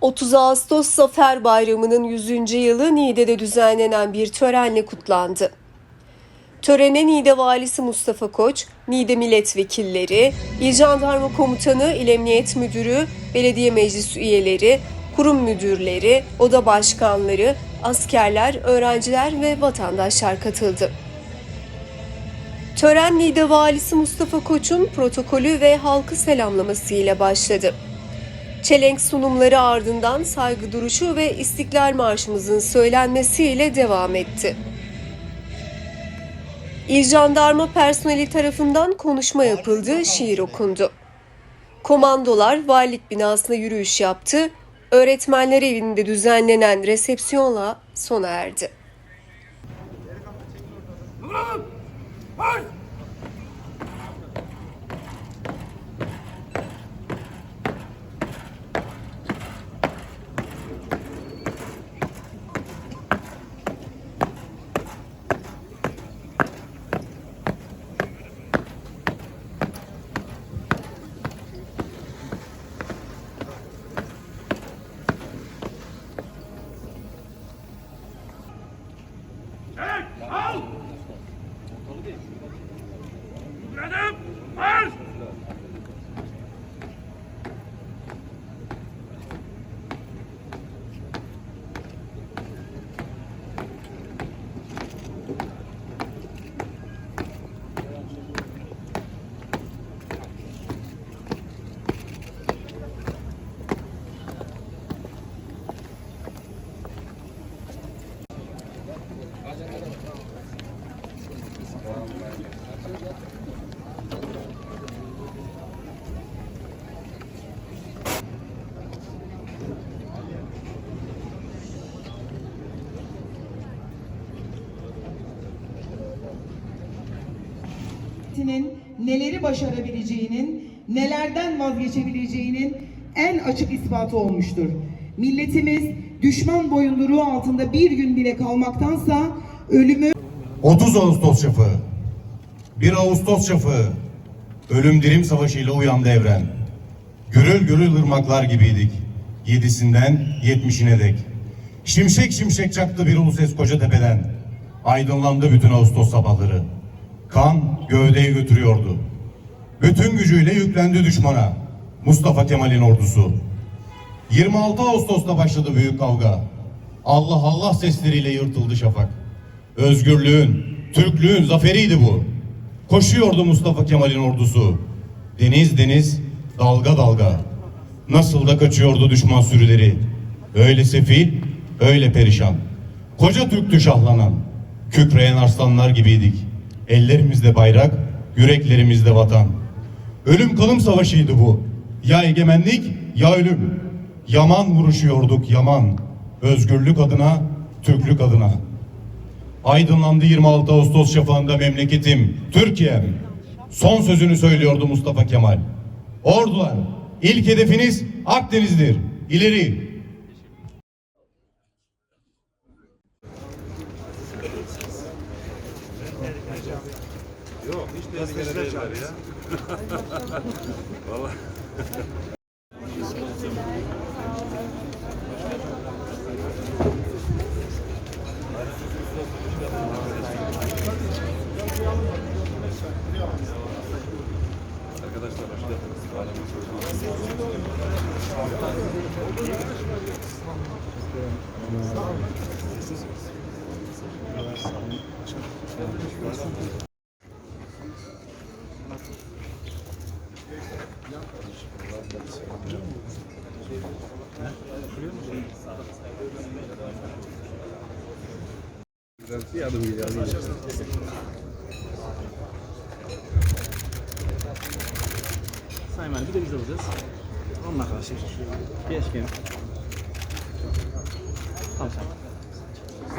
30 Ağustos Zafer Bayramı'nın 100. yılı Niğde'de düzenlenen bir törenle kutlandı. Törene Niğde Valisi Mustafa Koç, Niğde Milletvekilleri, İl Jandarma Komutanı, İl Emniyet Müdürü, belediye meclis üyeleri, kurum müdürleri, oda başkanları, askerler, öğrenciler ve vatandaşlar katıldı. Tören Niğde Valisi Mustafa Koç'un protokolü ve halkı selamlaması ile başladı. Çelenk sunumları ardından saygı duruşu ve İstiklal Marşımızın söylenmesiyle devam etti. İl Jandarma personeli tarafından konuşma yapıldı, şiir okundu. Komandolar valilik binasına yürüyüş yaptı, öğretmenler evinde düzenlenen resepsiyonla sona erdi. Çek! Neleri başarabileceğinin, nelerden vazgeçebileceğinin en açık ispatı olmuştur. Milletimiz düşman boyunduruğu altında bir gün bile kalmaktansa ölümü 30 Ağustos şafağı. 1 Ağustos şafağı. Ölüm dirim savaşıyla uyandı evren. Gürül gürül ırmaklar gibiydik. Yedisinden yetmişine dek. Şimşek şimşek çaktı bir ulu ses koca tepeden. Aydınlandı bütün Ağustos sabahları. Kan gövdeyi götürüyordu. Bütün gücüyle yüklendi düşmana. Mustafa Kemal'in ordusu. 26 Ağustos'ta başladı büyük kavga. Allah Allah sesleriyle yırtıldı şafak. Özgürlüğün, Türklüğün zaferiydi bu. Koşuyordu Mustafa Kemal'in ordusu. Deniz deniz, dalga dalga. Nasıl da kaçıyordu düşman sürüleri. Öyle sefil, öyle perişan. Koca Türktü şahlanan. Kükreyen arslanlar gibiydik. Ellerimizde bayrak, yüreklerimizde vatan. Ölüm kalım savaşıydı bu. Ya egemenlik ya ölüm. Yaman vuruşuyorduk yaman. Özgürlük adına, Türklük adına. Aydınlandı 26 Ağustos şafağında memleketim, Türkiye'm. Son sözünü söylüyordu Mustafa Kemal. Ordular, ilk hedefiniz Akdeniz'dir. İleri. Sayın Valim, bir de biz olacağız. Onun arkadaşlar. Geçkin. Tamam.